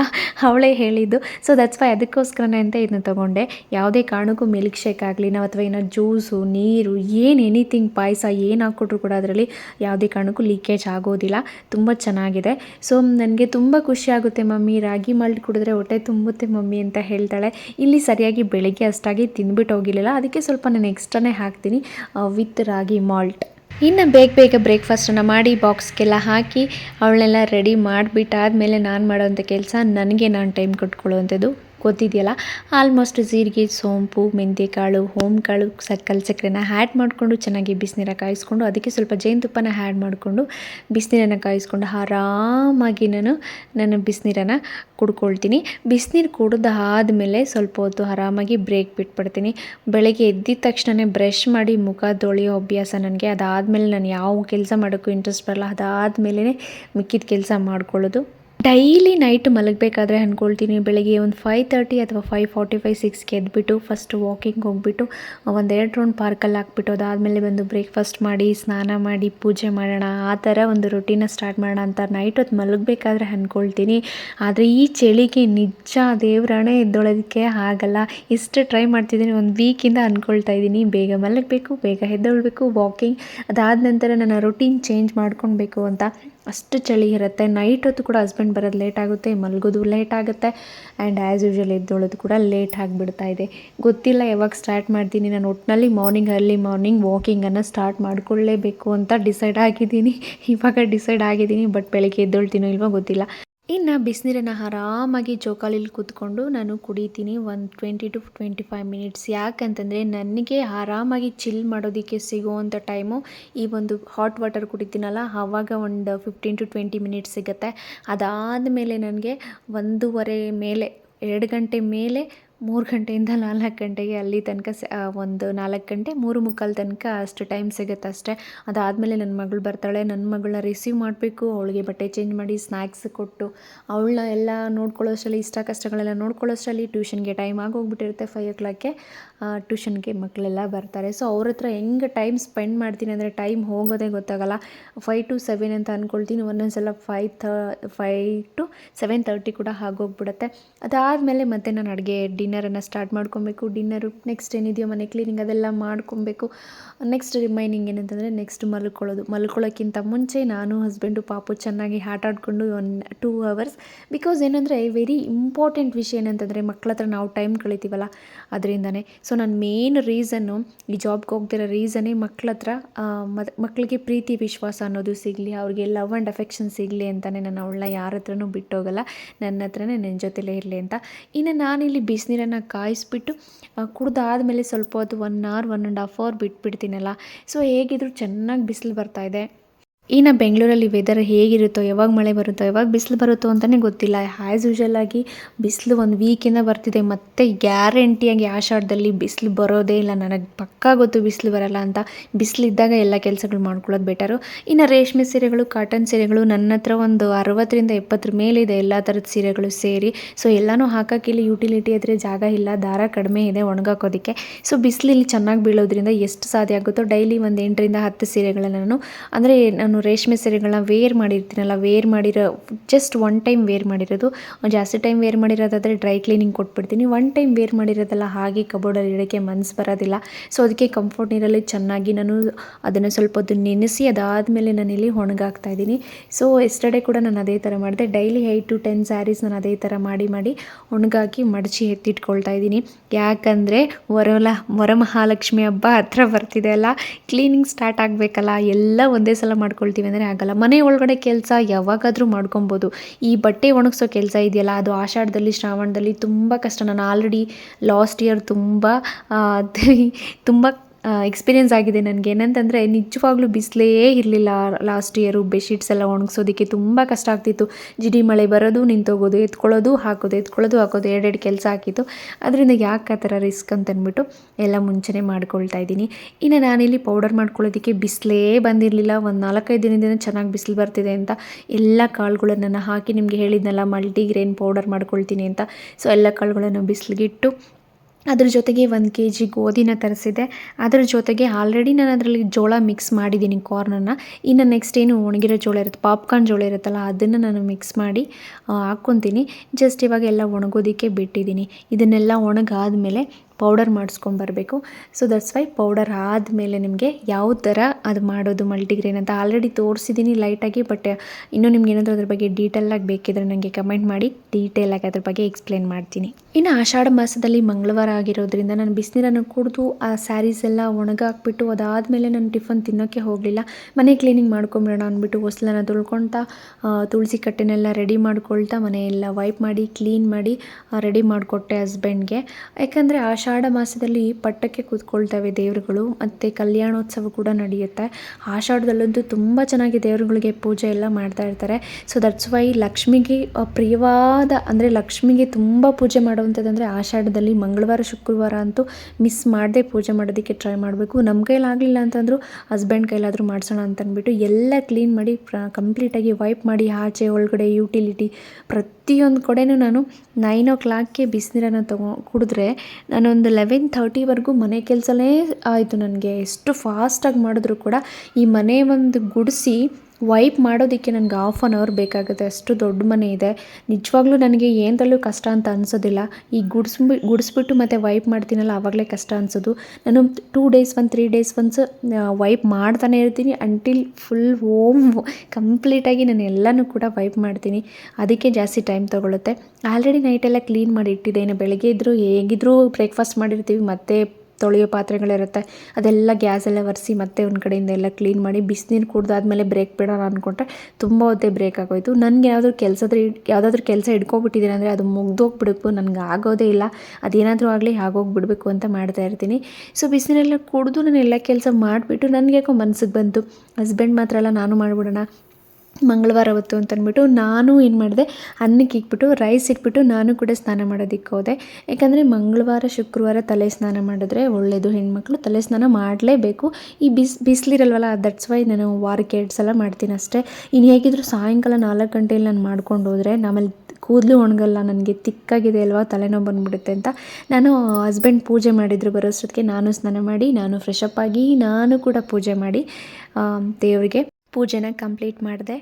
ಅವಳೇ ಹೇಳಿದ್ದು. ಸೊ ದಟ್ಸ್ ವೈ ಅದಕ್ಕೋಸ್ಕರನೇ ಅಂತ ಇದನ್ನ ತೊಗೊಂಡೆ. ಯಾವುದೇ ಕಾರಣಕ್ಕೂ ಮಿಲ್ಕ್ ಶೇಕ್ ಆಗಲಿ, ನಾವು ಅಥವಾ ಏನೋ ಜ್ಯೂಸು ನೀರು, ಏನು ಎನಿಥಿಂಗ್ ಪಾಯಸ ಏನು ಹಾಕ್ಕೊಟ್ರು ಕೂಡ ಅದರಲ್ಲಿ ಯಾವುದೇ ಕಾರಣಕ್ಕೂ ಲೀಕೇಜ್ ಆಗೋದಿಲ್ಲ. ತುಂಬ ಚೆನ್ನಾಗಿದೆ. ಸೊ ನನಗೆ ತುಂಬ ಖುಷಿ ಆಗುತ್ತೆ ಮಮ್ಮಿ ರಾಗಿ ಮಲ್ಟ್ ಕುಡಿದ್ರೆ ಹೊಟ್ಟೆ ತುಂಬುತ್ತೆ ಮಮ್ಮಿ ಅಂತ ಹೇಳ್ತಾಳೆ. ಇಲ್ಲಿ ಸರಿಯಾಗಿ ಬೆಳಿಗ್ಗೆ ಅಷ್ಟಾಗಿ ತಿಂದ್ಬಿಟ್ಟು ಹೋಗಿರಲಿಲ್ಲ. ಅದಕ್ಕೆ ಸ್ವಲ್ಪ ನಾನು ಎಕ್ಸ್ಟ್ರಾನೇ ಹಾಕ್ತೀನಿ ವಿತ್ ರಾಗಿ ಮಾಲ್ಟ್. ಇನ್ನು ಬೇಗ ಬೇಗ ಬ್ರೇಕ್ಫಾಸ್ಟನ್ನು ಮಾಡಿ ಬಾಕ್ಸ್ಗೆಲ್ಲ ಹಾಕಿ, ಅವಳನ್ನೆಲ್ಲ ರೆಡಿ ಮಾಡಿಬಿಟ್ಟಾದಮೇಲೆ ನಾನು ಮಾಡೋವಂಥ ಕೆಲಸ, ನನಗೆ ನಾನು ಟೈಮ್ ಕೊಟ್ಕೊಳ್ಳುವಂಥದ್ದು. ಗೊತ್ತಿದೆಯಲ್ಲ? ಆಲ್ಮೋಸ್ಟ್ ಜೀರಿಗೆ, ಸೋಂಪು ಮೆಂತ್ಯಕಾಳು ಕಾಳು ಸಕ್ಕಲ್ ಸಕ್ಕರೆನ ಹ್ಯಾಡ್ ಮಾಡಿಕೊಂಡು ಚೆನ್ನಾಗಿ ಬಿಸಿನೀರ ಕಾಯಿಸ್ಕೊಂಡು ಅದಕ್ಕೆ ಸ್ವಲ್ಪ ಜೇನುತುಪ್ಪನ ಹ್ಯಾಡ್ ಮಾಡಿಕೊಂಡು ಬಿಸಿನೀರನ್ನು ಕಾಯಿಸ್ಕೊಂಡು ಆರಾಮಾಗಿ ನಾನು ನನ್ನ ಬಿಸಿನೀರನ್ನು ಕುಡ್ಕೊಳ್ತೀನಿ. ಬಿಸಿನೀರು ಕುಡಿದಾದ್ಮೇಲೆ ಸ್ವಲ್ಪ ಹೊತ್ತು ಆರಾಮಾಗಿ ಬ್ರೇಕ್ ಬಿಟ್ಬಿಡ್ತೀನಿ. ಬೆಳಗ್ಗೆ ಎದ್ದಿದ ತಕ್ಷಣವೇ ಬ್ರಷ್ ಮಾಡಿ ಮುಖ ತೊಳೆಯೋ ಅಭ್ಯಾಸ ನನಗೆ. ಅದಾದಮೇಲೆ ನಾನು ಯಾವ ಕೆಲಸ ಮಾಡೋಕ್ಕೂ ಇಂಟ್ರೆಸ್ಟ್ ಬರಲ್ಲ. ಅದಾದಮೇಲೆ ಮಿಕ್ಕಿದ ಕೆಲಸ ಮಾಡ್ಕೊಳ್ಳೋದು. ಡೈಲಿ ನೈಟ್ ಮಲಗಬೇಕಾದ್ರೆ ಅಂದ್ಕೊಳ್ತೀನಿ, ಬೆಳಗ್ಗೆ ಒಂದು ಫೈವ್ ತರ್ಟಿ ಅಥವಾ ಫೈವ್ ಫಾರ್ಟಿ ಫೈವ್ ಸಿಕ್ಸ್ಗೆ ಎದ್ಬಿಟ್ಟು ಫಸ್ಟ್ ವಾಕಿಂಗ್ ಹೋಗ್ಬಿಟ್ಟು ಒಂದೆರಡು ರೌಂಡ್ ಪಾರ್ಕಲ್ಲಿ ಹಾಕ್ಬಿಟ್ಟು ಅದಾದಮೇಲೆ ಬಂದು ಬ್ರೇಕ್ಫಾಸ್ಟ್ ಮಾಡಿ, ಸ್ನಾನ ಮಾಡಿ, ಪೂಜೆ ಮಾಡೋಣ, ಆ ಥರ ಒಂದು ರೊಟೀನ ಸ್ಟಾರ್ಟ್ ಮಾಡೋಣ ಅಂತ ನೈಟ್ ಹೊತ್ತು ಮಲಗಬೇಕಾದ್ರೆ ಅಂದ್ಕೊಳ್ತೀನಿ. ಆದರೆ ಈ ಚಳಿಗೆ ನಿಜ ದೇವ್ರಾಣೆ ಎದ್ದೊಳೋದಕ್ಕೆ ಆಗಲ್ಲ. ಇಷ್ಟು ಟ್ರೈ ಮಾಡ್ತಿದ್ದೀನಿ, ಒಂದು ವೀಕಿಂದ ಅಂದ್ಕೊಳ್ತಾ ಇದ್ದೀನಿ. ಬೇಗ ಮಲಗಬೇಕು, ಬೇಗ ಎದ್ದೊಳ್ಬೇಕು ವಾಕಿಂಗ್ ಅದಾದ ನಂತರ ನನ್ನ ರೊಟೀನ್ ಚೇಂಜ್ ಮಾಡ್ಕೊಳ್ಬೇಕು ಅಂತ ಅಷ್ಟು ಚಳಿ ಇರುತ್ತೆ. ನೈಟ್ ಹೊತ್ತು ಕೂಡ ಹಸ್ಬೆಂಡ್ ಬರೋದು ಲೇಟ್ ಆಗುತ್ತೆ, ಮಲಗೋದು ಲೇಟ್ ಆಗುತ್ತೆ ಆ್ಯಂಡ್ ಆ್ಯಸ್ ಯೂಶ್ವಲ್ ಎದ್ದೊಳೋದು ಕೂಡ ಲೇಟ್ ಆಗಿಬಿಡ್ತಾ ಇದೆ. ಗೊತ್ತಿಲ್ಲ ಯಾವಾಗ ಸ್ಟಾರ್ಟ್ ಮಾಡ್ತೀನಿ, ನಾನು ಒಟ್ಟಿನಲ್ಲಿ ಮಾರ್ನಿಂಗ್ ಅರ್ಲಿ ಮಾರ್ನಿಂಗ್ ವಾಕಿಂಗನ್ನು ಸ್ಟಾರ್ಟ್ ಮಾಡ್ಕೊಳ್ಳೇಬೇಕು ಅಂತ ಡಿಸೈಡ್ ಆಗಿದ್ದೀನಿ. ಇವಾಗ ಡಿಸೈಡ್ ಆಗಿದ್ದೀನಿ ಬಟ್ ಬೆಳಗ್ಗೆ ಎದ್ದೊಳ್ತೀನೋ ಇಲ್ವೋ ಗೊತ್ತಿಲ್ಲ. ಇನ್ನು ಬಿಸಿನೀರನ್ನು ಆರಾಮಾಗಿ ಜೋಕಾಲಿಲಿ ಕೂತ್ಕೊಂಡು ನಾನು ಕುಡಿತೀನಿ ಒಂದು twenty two twenty five minutes ಯಾಕಂತಂದರೆ ನನಗೆ ಆರಾಮಾಗಿ ಚಿಲ್ ಮಾಡೋದಕ್ಕೆ ಸಿಗುವಂಥ ಟೈಮು ಈ ಒಂದು ಹಾಟ್ ವಾಟರ್ ಕುಡಿತೀನಲ್ಲ ಆವಾಗ ಒಂದು ಫಿಫ್ಟೀನ್ ಟು ಟ್ವೆಂಟಿ ಮಿನಿಟ್ಸ್ ಸಿಗುತ್ತೆ. ಅದಾದ ಮೇಲೆ ನನಗೆ ಒಂದೂವರೆ ಮೇಲೆ, ಎರಡು ಗಂಟೆ ಮೇಲೆ ಮೂರು ಗಂಟೆಯಿಂದ ನಾಲ್ಕು ಗಂಟೆಗೆ ಅಲ್ಲಿ ತನಕ ಒಂದು ನಾಲ್ಕು ಗಂಟೆ, ಮೂರು ಮುಕ್ಕಾಲು ತನಕ ಅಷ್ಟು ಟೈಮ್ ಸಿಗುತ್ತೆ ಅಷ್ಟೇ. ಅದಾದಮೇಲೆ ನನ್ನ ಮಗಳು ಬರ್ತಾಳೆ ನನ್ನ ಮಗಳನ್ನ ರಿಸೀವ್ ಮಾಡಬೇಕು, ಅವಳಿಗೆ ಬಟ್ಟೆ ಚೇಂಜ್ ಮಾಡಿ ಸ್ನ್ಯಾಕ್ಸ್ ಕೊಟ್ಟು, ಅವಳನ್ನ ಎಲ್ಲ ನೋಡ್ಕೊಳ್ಳೋಷ್ಟರಲ್ಲಿ, ಇಷ್ಟ ಕಷ್ಟಗಳೆಲ್ಲ ನೋಡ್ಕೊಳ್ಳೋಷ್ಟರಲ್ಲಿ ಟ್ಯೂಷನ್ಗೆ ಟೈಮ್ ಆಗೋಗ್ಬಿಟ್ಟಿರುತ್ತೆ ಫೈವ್ ಓ ಕ್ಲಾಕ್ಗೆ ಟ್ಯೂಷನ್ಗೆ ಮಕ್ಕಳೆಲ್ಲ ಬರ್ತಾರೆ. ಸೊ ಅವ್ರ ಹತ್ರ ಹೆಂಗೆ ಟೈಮ್ ಸ್ಪೆಂಡ್ ಮಾಡ್ತೀನಿ ಅಂದರೆ ಟೈಮ್ ಹೋಗೋದೇ ಗೊತ್ತಾಗಲ್ಲ. ಫೈವ್ ಟು ಸೆವೆನ್ ಅಂತ ಅಂದ್ಕೊಳ್ತೀನಿ ಒಂದೊಂದು ಸಲ ಫೈವ್ ಥ ಫೈವ್ ಟು ಸೆವೆನ್ ತರ್ಟಿ ಕೂಡ ಆಗೋಗ್ಬಿಡುತ್ತೆ. ಅದಾದಮೇಲೆ ಮತ್ತೆ ನಾನು ಅಡುಗೆ ಡಿನ್ನರನ್ನು ಸ್ಟಾರ್ಟ್ ಮಾಡ್ಕೊಬೇಕು. ಡಿನ್ನರು ನೆಕ್ಸ್ಟ್ ಏನಿದೆಯೋ ಮನೆ ಕ್ಲೀನಿಂಗ್ ಅದೆಲ್ಲ ಮಾಡ್ಕೊಬೇಕು. ನೆಕ್ಸ್ಟ್ ರಿಮೈನಿಂಗ್ ಏನಂತಂದರೆ ನೆಕ್ಸ್ಟ್ ಮಲ್ಕೊಳ್ಳೋದು. ಮಲ್ಕೊಳ್ಳೋಕ್ಕಿಂತ ಮುಂಚೆ ನಾನು ಹಸ್ಬೆಂಡು ಪಾಪು ಚೆನ್ನಾಗಿ ಆಟ ಆಡಿಕೊಂಡು ಒನ್ ಟೂ ಅವರ್ಸ್ ಬಿಕಾಸ್ ಏನಂದರೆ ವೆರಿ ಇಂಪಾರ್ಟೆಂಟ್ ವಿಷಯ ಏನಂತಂದರೆ ಮಕ್ಕಳ ಹತ್ರ ನಾವು ಟೈಮ್ ಕಳಿತೀವಲ್ಲ, ಅದರಿಂದನೇ. ಸೊ ನನ್ನ ಮೇನ್ ರೀಸನ್ನು ಈ ಜಾಬ್ಗೆ ಹೋಗ್ತಿರೋ ರೀಸನ್ನೇ ಮಕ್ಕಳ ಹತ್ರ ಮಕ್ಕಳಿಗೆ ಪ್ರೀತಿ, ವಿಶ್ವಾಸ ಅನ್ನೋದು ಸಿಗಲಿ, ಅವ್ರಿಗೆ ಲವ್ ಆ್ಯಂಡ್ ಅಫೆಕ್ಷನ್ ಸಿಗಲಿ ಅಂತಲೇ ನಾನು ಅವಳನ್ನ ಯಾರ ಹತ್ರನೂ ಬಿಟ್ಟೋಗಲ್ಲ. ನನ್ನ ಹತ್ರನೇ ನನ್ನ ಜೊತೆಲೇ ಇರಲಿ ಅಂತ. ಇನ್ನು ನಾನಿಲ್ಲಿ ಬಿಸಿನೀರನ್ನು ಕಾಯಿಸ್ಬಿಟ್ಟು ಕುಡ್ದಾದ್ಮೇಲೆ ಸ್ವಲ್ಪ ಹೊತ್ತು one hour one and half hour ಬಿಟ್ಬಿಡ್ತೀನಲ್ಲ. So ಹೇಗಿದ್ರು ಚೆನ್ನಾಗಿ ಬಿಸಿಲು ಬರ್ತಾಯಿದೆ ಇನ್ನು ಬೆಂಗಳೂರಲ್ಲಿ ವೆದರ್ ಹೇಗಿರುತ್ತೋ, ಯಾವಾಗ ಮಳೆ ಬರುತ್ತೋ, ಯಾವಾಗ ಬಿಸಿಲು ಬರುತ್ತೋ ಅಂತಲೇ ಗೊತ್ತಿಲ್ಲ. ಆ್ಯಸ್ ಯೂಶಲ್ ಆಗಿ ಬಿಸಿಲು ಒಂದು ವೀಕಿಂದ ಬರ್ತಿದೆ. ಮತ್ತೆ ಗ್ಯಾರಂಟಿಯಾಗಿ ಆಷಾಢದಲ್ಲಿ ಬಿಸಿಲು ಬರೋದೇ ಇಲ್ಲ. ನನಗೆ ಪಕ್ಕಾ ಗೊತ್ತು ಬಿಸಿಲು ಬರಲ್ಲ ಅಂತ. ಬಿಸಿಲಿದ್ದಾಗ ಎಲ್ಲ ಕೆಲಸಗಳು ಮಾಡ್ಕೊಳ್ಳೋದು ಬೆಟರು ಇನ್ನು ರೇಷ್ಮೆ ಸೀರೆಗಳು ಕಾಟನ್ ಸೀರೆಗಳು ನನ್ನ ಹತ್ರ ಒಂದು ಅರವತ್ತರಿಂದ ಎಪ್ಪತ್ತರ ಇದೆ. ಎಲ್ಲ ಥರದ ಸೀರೆಗಳು ಸೇರಿ. ಸೊ ಎಲ್ಲನೂ ಹಾಕೋಕ್ಕಿಲ್ಲಿ ಯುಟಿಲಿಟಿ ಆದರೆ ಜಾಗ ಇಲ್ಲ. ದಾರ ಕಡಿಮೆ ಇದೆ ಒಣಗಾಕೋದಕ್ಕೆ. ಸೊ ಬಿಸಿಲಲ್ಲಿ ಚೆನ್ನಾಗಿ ಬೀಳೋದ್ರಿಂದ ಎಷ್ಟು ಸಾಧ್ಯ ಆಗುತ್ತೋ ಡೈಲಿ ಒಂದು ಎಂಟರಿಂದ ಹತ್ತು ಸೀರೆಗಳನ್ನು ನಾನು, ಅಂದರೆ ನಾನು ರೇಷ್ಮೆ ಸೀರೆಗಳನ್ನ ವೇರ್ ಮಾಡಿರ್ತೀನಲ್ಲ ವೇರ್ ಮಾಡಿರೋ ಜಸ್ಟ್ ಒನ್ ಟೈಮ್ ವೇರ್ ಮಾಡಿರೋದು. ಜಾಸ್ತಿ ಟೈಮ್ ವೇರ್ ಮಾಡಿರೋದಾದರೆ ಡ್ರೈ ಕ್ಲೀನಿಂಗ್ ಕೊಟ್ಬಿಡ್ತೀನಿ. ಒನ್ ಟೈಮ್ ವೇರ್ ಮಾಡಿರೋದಲ್ಲ ಹಾಗೆ ಕಬೋರ್ಡಲ್ಲಿ ಇಡೋಕ್ಕೆ ಮನಸ್ಸು ಬರೋದಿಲ್ಲ. ಸೊ ಅದಕ್ಕೆ ಕಂಫರ್ಟ್ ನೀರಲ್ಲಿ ಚೆನ್ನಾಗಿ ನಾನು ಅದನ್ನು ಸ್ವಲ್ಪ ಹೊತ್ತು ನೆನೆಸಿ ಅದಾದಮೇಲೆ ನಾನಿಲ್ಲಿ ಒಣಗಾಗ್ತಾ ಇದ್ದೀನಿ. ಸೊ ಎಸ್ಟರ್ಡೇ ಕೂಡ ನಾನು ಅದೇ ಥರ ಮಾಡಿದೆ. Daily eight to ten sarees ನಾನು ಅದೇ ಥರ ಮಾಡಿ ಮಾಡಿ ಒಣಗಾಕಿ ಮಡಚಿ ಎತ್ತಿಟ್ಕೊಳ್ತಾ ಇದ್ದೀನಿ. ಯಾಕಂದರೆ ವರಲ, ವರಮಹಾಲಕ್ಷ್ಮಿ ಹಬ್ಬ ಹತ್ರ ಬರ್ತಿದೆ ಅಲ್ಲ. ಕ್ಲೀನಿಂಗ್ ಸ್ಟಾರ್ಟ್ ಆಗಬೇಕಲ್ಲ, ಎಲ್ಲ ಒಂದೇ ಸಲ ಮಾಡ್ಕೊಳ್ತೀವಿ ಅಂದರೆ ಆಗಲ್ಲ. ಮನೆ ಒಳಗಡೆ ಕೆಲಸ ಯಾವಾಗಾದರೂ ಮಾಡ್ಕೊಬೋದು. ಈ ಬಟ್ಟೆ ಒಣಗಿಸೋ ಕೆಲಸ ಇದೆಯಲ್ಲ, ಅದು ಆಷಾಢದಲ್ಲಿ, ಶ್ರಾವಣದಲ್ಲಿ ತುಂಬ ಕಷ್ಟ ನಾನು ಆಲ್ರೆಡಿ ಲಾಸ್ಟ್ ಇಯರ್ ತುಂಬ ತುಂಬ ಎಕ್ಸ್ಪೀರಿಯೆನ್ಸ್ ಆಗಿದೆ ನನಗೆ. ಏನಂತಂದರೆ ನಿಜವಾಗ್ಲೂ ಬಿಸಿಲೇ ಇರಲಿಲ್ಲ ಲಾಸ್ಟ್ ಇಯರು ಬೆಡ್ಶೀಟ್ಸ್ ಎಲ್ಲ ಒಣಗಿಸೋದಕ್ಕೆ ತುಂಬ ಕಷ್ಟ ಆಗ್ತಿತ್ತು. ಜಿಡಿ ಮಳೆ ಬರೋದು, ನಿಂತೋಗೋದು, ಎತ್ಕೊಳ್ಳೋದು, ಹಾಕೋದು ಎತ್ಕೊಳ್ಳೋದು, ಹಾಕೋದು, ಎರಡೆರಡು ಕೆಲಸ ಹಾಕಿತ್ತು. ಅದರಿಂದ ಯಾಕೆ ಆ ಥರ ರಿಸ್ಕ್ ಅಂತಂದ್ಬಿಟ್ಟು ಎಲ್ಲ ಮುಂಚೆನೇ ಮಾಡ್ಕೊಳ್ತಾ ಇದ್ದೀನಿ. ಇನ್ನು ನಾನಿಲ್ಲಿ ಪೌಡರ್ ಮಾಡ್ಕೊಳ್ಳೋದಕ್ಕೆ ಬಿಸಿಲೇ ಬಂದಿರಲಿಲ್ಲ. ಒಂದು ನಾಲ್ಕೈದು ದಿನದಿಂದ ಚೆನ್ನಾಗಿ ಬಿಸಿಲು ಬರ್ತಿದೆ ಅಂತ ಎಲ್ಲ ಕಾಳುಗಳನ್ನು ಹಾಕಿ ನಿಮಗೆ ಹೇಳಿದ್ನಲ್ಲ ಮಲ್ಟಿಗ್ರೇನ್ ಪೌಡರ್ ಮಾಡ್ಕೊಳ್ತೀನಿ ಅಂತ. ಸೊ ಎಲ್ಲ ಕಾಳುಗಳನ್ನು ಬಿಸಿಲಿಗಿಟ್ಟು ಅದ್ರ ಜೊತೆಗೆ ಒಂದು ಕೆ ಜಿ ಗೋಧಿನ ತರಿಸಿದೆ. ಅದ್ರ ಜೊತೆಗೆ ಆಲ್ರೆಡಿ ನಾನು ಅದರಲ್ಲಿ ಜೋಳ ಮಿಕ್ಸ್ ಮಾಡಿದ್ದೀನಿ ಕಾರ್ನನ್ನು ಇನ್ನು ನೆಕ್ಸ್ಟ್ ಏನು ಒಣಗಿರೋ ಜೋಳ ಇರುತ್ತೆ ಪಾಪ್ಕಾರ್ನ್ ಜೋಳ ಇರುತ್ತಲ್ಲ, ಅದನ್ನು ನಾನು ಮಿಕ್ಸ್ ಮಾಡಿ ಹಾಕ್ಕೊತೀನಿ. ಜಸ್ಟ್ ಇವಾಗ ಎಲ್ಲ ಒಣಗೋದಕ್ಕೆ ಬಿಟ್ಟಿದ್ದೀನಿ ಇದನ್ನೆಲ್ಲ ಒಣಗಾದ್ಮೇಲೆ ಪೌಡರ್ ಮಾಡಿಸ್ಕೊಂಬರ್ಬೇಕು ಸೊ ದಟ್ಸ್ ವೈ ಪೌಡರ್ ಆದಮೇಲೆ ನಿಮಗೆ ಯಾವ ಥರ ಅದು ಮಾಡೋದು ಮಲ್ಟಿಗ್ರೇನ್ ಅಂತ ಆಲ್ರೆಡಿ ತೋರಿಸಿದ್ದೀನಿ ಲೈಟಾಗಿ ಬಟ್ ಇನ್ನೂ ನಿಮ್ಗೆ ಏನಾದರೂ ಅದ್ರ ಬಗ್ಗೆ ಡೀಟೇಲಾಗಿ ಬೇಕಿದ್ರೆ ನನಗೆ ಕಮೆಂಟ್ ಮಾಡಿ ಡೀಟೇಲಾಗಿ ಅದ್ರ ಬಗ್ಗೆ ಎಕ್ಸ್ಪ್ಲೇನ್ ಮಾಡ್ತೀನಿ. ಇನ್ನು ಆಷಾಢ ಮಾಸದಲ್ಲಿ ಮಂಗಳವಾರ ಆಗಿರೋದ್ರಿಂದ ನಾನು ಬಿಸಿನೀರನ್ನು ಕುಡಿದು, ಆ ಸ್ಯಾರೀಸ್ ಎಲ್ಲ ಒಣಗಾಕ್ಬಿಟ್ಟು ಅದಾದಮೇಲೆ ನಾನು ಟಿಫನ್ ತಿನ್ನೋಕ್ಕೆ ಹೋಗಲಿಲ್ಲ. ಮನೆ ಕ್ಲೀನಿಂಗ್ ಮಾಡ್ಕೊಂಬಿಡೋಣ ಅಂದ್ಬಿಟ್ಟು ಹೊಸ್ಲನ್ನ ತೊಳ್ಕೊಳ್ತಾ ತುಳಸಿ ಕಟ್ಟೆನೆಲ್ಲ ರೆಡಿ ಮಾಡ್ಕೊಳ್ತಾ ಮನೆಯೆಲ್ಲ ವೈಪ್ ಮಾಡಿ ಕ್ಲೀನ್ ಮಾಡಿ ರೆಡಿ ಮಾಡಿಕೊಟ್ಟೆ ಹಸ್ಬೆಂಡ್ಗೆ ಯಾಕಂದರೆ ಆಷಾಢ ಆಷಾಢ ಮಾಸದಲ್ಲಿ ಪಟ್ಟಕ್ಕೆ ಕೂತ್ಕೊಳ್ತವೆ ದೇವರುಗಳು, ಮತ್ತು ಕಲ್ಯಾಣೋತ್ಸವ ಕೂಡ ನಡೆಯುತ್ತೆ. ಆಷಾಢದಲ್ಲಂತೂ ತುಂಬ ಚೆನ್ನಾಗಿ ದೇವರುಗಳಿಗೆ ಪೂಜೆ ಎಲ್ಲ ಮಾಡ್ತಾ ಇರ್ತಾರೆ. ಸೊ ದಟ್ಸ್ ವೈ ಲಕ್ಷ್ಮಿಗೆ ಪ್ರಿಯವಾದ, ಅಂದರೆ ಲಕ್ಷ್ಮಿಗೆ ತುಂಬ ಪೂಜೆ ಮಾಡುವಂಥದ್ದಂದರೆ ಆಷಾಢದಲ್ಲಿ ಮಂಗಳವಾರ, ಶುಕ್ರವಾರ ಅಂತೂ ಮಿಸ್ ಮಾಡದೆ ಪೂಜೆ ಮಾಡೋದಕ್ಕೆ ಟ್ರೈ ಮಾಡಬೇಕು. ನಮ್ಮ ಕೈಲಾಗಲಿಲ್ಲ ಅಂತಂದರೂ ಹಸ್ಬೆಂಡ್ ಕೈಲಾದರೂ ಮಾಡಿಸೋಣ ಅಂತಂದ್ಬಿಟ್ಟು ಎಲ್ಲ ಕ್ಲೀನ್ ಮಾಡಿ ಕಂಪ್ಲೀಟಾಗಿ ವೈಪ್ ಮಾಡಿ ಆಚೆ, ಒಳಗಡೆ ಯುಟಿಲಿಟಿ ಪ್ರತಿಯೊಂದು ಕಡೆನೂ ನಾನು ನೈನ್ ಓ ಕ್ಲಾಕ್ಗೆ ಬಿಸಿನೀರನ್ನು ತಗೋ, ಕುಡಿದ್ರೆ ನಾನೊಂದು ಲೆವೆನ್ ಥರ್ಟಿವರೆಗೂ ಮನೆ ಕೆಲಸನೇ ಆಯಿತು ನನಗೆ. ಎಷ್ಟು ಫಾಸ್ಟಾಗಿ ಮಾಡಿದ್ರು ಕೂಡ ಈ ಮನೆ ಒಂದು ಗುಡಿಸಿ ವೈಪ್ ಮಾಡೋದಕ್ಕೆ ನನಗೆ ಹಾಫ್ ಆನ್ ಅವರ್ ಬೇಕಾಗುತ್ತೆ. ಅಷ್ಟು ದೊಡ್ಡ ಮನೆ ಇದೆ. ನಿಜವಾಗ್ಲೂ ನನಗೆ ಏನರಲ್ಲೂ ಕಷ್ಟ ಅಂತ ಅನಿಸೋದಿಲ್ಲ. ಈ ಗುಡಿಸ್ಬಿ, ಗುಡಿಸ್ಬಿಟ್ಟು ಮತ್ತು ವೈಪ್ ಮಾಡ್ತೀನಲ್ಲ ಆವಾಗಲೇ ಕಷ್ಟ ಅನಿಸೋದು. ನಾನು two days one three days once wipe ಮಾಡ್ತಾನೆ ಇರ್ತೀನಿ ಅಂಟಿಲ್ ಫುಲ್ ಓಮ್ ಕಂಪ್ಲೀಟಾಗಿ ನಾನು ಎಲ್ಲನೂ ಕೂಡ ವೈಪ್ ಮಾಡ್ತೀನಿ. ಅದಕ್ಕೆ ಜಾಸ್ತಿ ಟೈಮ್ ತೊಗೊಳುತ್ತೆ. ಆಲ್ರೆಡಿ ನೈಟೆಲ್ಲ ಕ್ಲೀನ್ ಮಾಡಿ ಇಟ್ಟಿದ್ದೇನೆ. ಬೆಳಗ್ಗೆ ಇದ್ದರೂ ಹೇಗಿದ್ರೂ ಬ್ರೇಕ್ಫಾಸ್ಟ್ ಮಾಡಿರ್ತೀವಿ. ಮತ್ತು ತೊಳೆಯೋ ಪಾತ್ರೆಗಳಿರುತ್ತೆ. ಅದೆಲ್ಲ ಗ್ಯಾಸೆಲ್ಲ ಒರೆಸಿ ಮತ್ತೆ ಒಂದು ಕಡೆಯಿಂದ ಎಲ್ಲ ಕ್ಲೀನ್ ಮಾಡಿ ಬಿಸಿನೀರು ಕುಡ್ದಾದ್ಮೇಲೆ ಬ್ರೇಕ್ ಬಿಡೋಣ ಅಂದ್ಕೊಂಡ್ರೆ ತುಂಬ ಹೊತ್ತೇ ಬ್ರೇಕ್ ಆಗೋಯಿತು. ನನಗೆ ಯಾವುದಾದ್ರು ಕೆಲಸದ ಯಾವುದಾದ್ರೂ ಕೆಲಸ ಹಿಡ್ಕೊಬಿಟ್ಟಿದ್ದೀನಿ ಅಂದರೆ ಅದು ಮುಗ್ದೋಗ್ಬಿಡಬೇಕು ನನಗೆ ಆಗೋದೇ ಇಲ್ಲ. ಅದೇನಾದರೂ ಆಗಲಿ ಆಗೋಗ್ಬಿಡಬೇಕು ಅಂತ ಮಾಡ್ತಾ ಇರ್ತೀನಿ. ಸೊ ಬಿಸಿನೀರೆಲ್ಲ ಕುಡಿದು ನಾನು ಎಲ್ಲ ಕೆಲಸ ಮಾಡಿಬಿಟ್ಟು ನನಗೆ ಯಾಕೋ ಮನಸ್ಸಿಗೆ ಬಂತು. ಹಸ್ಬೆಂಡ್ ಮಾತ್ರ ಅಲ್ಲ, ನಾನು ಮಾಡಿಬಿಡೋಣ. ಮಂಗಳವಾರ ಹೊತ್ತು ಅಂತಂದ್ಬಿಟ್ಟು ನಾನು ಏನು ಮಾಡಿದೆ, ಅನ್ನಕ್ಕೆ ಇಕ್ಬಿಟ್ಟು ರೈಸ್ ಇಟ್ಬಿಟ್ಟು ನಾನು ಕೂಡ ಸ್ನಾನ ಮಾಡೋದಕ್ಕೆ ಹೋದೆ. ಯಾಕಂದರೆ ಮಂಗಳವಾರ, ಶುಕ್ರವಾರ ತಲೆ ಸ್ನಾನ ಮಾಡಿದ್ರೆ ಒಳ್ಳೆಯದು ಹೆಣ್ಮಕ್ಳು ತಲೆ ಸ್ನಾನ ಮಾಡಲೇಬೇಕು. ಈ ಬಿಸ್, ಬಿಸಿಲಿರಲ್ವಲ್ಲ ದಟ್ಸ್ ವೈ ನಾನು ವಾರಕ್ಕೆ ಎರಡು ಸಲ ಮಾಡ್ತೀನಿ ಅಷ್ಟೇ. ಇನ್ನು ಹೇಗಿದ್ರು ಸಾಯಂಕಾಲ ನಾಲ್ಕು ಗಂಟೆಯಲ್ಲಿ ನಾನು ಮಾಡ್ಕೊಂಡು ಹೋದರೆ ನಮ್ಮಲ್ಲಿ ಕೂದಲು ಒಣಗಲ್ಲ, ನನಗೆ ತಿಕ್ಕಾಗಿದೆ ಅಲ್ವಾ, ತಲೆನೋವು ಬಂದ್ಬಿಡುತ್ತೆ ಅಂತ. ನಾನು ಹಸ್ಬೆಂಡ್ ಪೂಜೆ ಮಾಡಿದ್ರು ಬರೋಷ್ಟೊತ್ತಿಗೆ ನಾನು ಸ್ನಾನ ಮಾಡಿ, ನಾನು ಫ್ರೆಶ್ ಅಪ್ ಆಗಿ ನಾನು ಕೂಡ ಪೂಜೆ ಮಾಡಿ ದೇವರಿಗೆ ಪೂಜೆನ ಕಂಪ್ಲೀಟ್ ಮಾಡಿದೆ.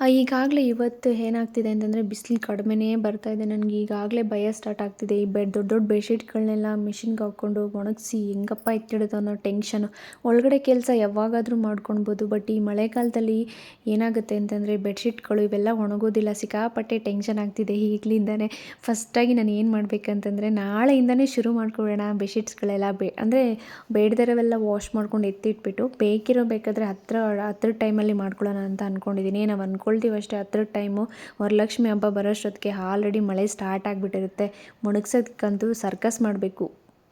ಈಗಾಗಲೇ ಇವತ್ತು ಏನಾಗ್ತಿದೆ ಅಂತಂದರೆ ಬಿಸಿಲು ಕಡಿಮೆನೇ ಬರ್ತಾ ಇದೆ. ನನಗೆ ಈಗಾಗಲೇ ಭಯ ಸ್ಟಾರ್ಟ್ ಆಗ್ತಿದೆ. ಈ ಬೆಡ್ ದೊಡ್ಡ ದೊಡ್ಡ ಬೆಡ್ಶೀಟ್ಗಳನ್ನೆಲ್ಲ ಮಿಷಿನ್ಗೆ ಹಾಕ್ಕೊಂಡು ಒಣಗಿಸಿ ಹೆಂಗಪ್ಪ ಎತ್ತಿಡೋದು ಅನ್ನೋ ಟೆನ್ಷನು ಒಳಗಡೆ ಕೆಲಸ ಯಾವಾಗಾದರೂ ಮಾಡ್ಕೊಳ್ಬೋದು ಬಟ್ ಈ ಮಳೆಗಾಲದಲ್ಲಿ ಏನಾಗುತ್ತೆ ಅಂತಂದರೆ ಬೆಡ್ಶೀಟ್ಗಳು ಇವೆಲ್ಲ ಒಣಗೋದಿಲ್ಲ. ಸಿಕ್ಕಾಪಟ್ಟೆ ಟೆನ್ಷನ್ ಆಗ್ತಿದೆ. ಈಗಲಿಂದನೇ ಫಸ್ಟಾಗಿ ನಾನು ಏನು ಮಾಡಬೇಕಂತಂದರೆ ನಾಳೆಯಿಂದನೇ ಶುರು ಮಾಡ್ಕೊಳ್ಳೋಣ ಬೆಡ್ಶೀಟ್ಸ್ಗಳೆಲ್ಲ ಬೇ, ಅಂದರೆ ಬೇಡದಿರೋವೆಲ್ಲ ವಾಶ್ ಮಾಡ್ಕೊಂಡು ಎತ್ತಿಟ್ಬಿಟ್ಟು ಬೇಕಿರೋ ಬೇಕಾದರೆ ಹತ್ತಿರ ಹತ್ರ ಟೈಮಲ್ಲಿ ಮಾಡ್ಕೊಳ್ಳೋಣ ಅಂತ ಅಂದ್ಕೊಂಡಿದ್ದೀನಿ ನಾವು ಅನ್ಕೊ ಅಂದ್ಕೊಳ್ತೀವಿ ಅಷ್ಟೇ ಹತ್ರ ಟೈಮು. ವರಲಕ್ಷ್ಮಿ ಹಬ್ಬ ಬರೋಷ್ಟೊತ್ತಿಗೆ ಆಲ್ರೆಡಿ ಮಳೆ ಸ್ಟಾರ್ಟ್ ಆಗಿಬಿಟ್ಟಿರುತ್ತೆ. ಮುಣಗ್ಸೋದಕ್ಕಂತೂ ಸರ್ಕಸ್ ಮಾಡಬೇಕು.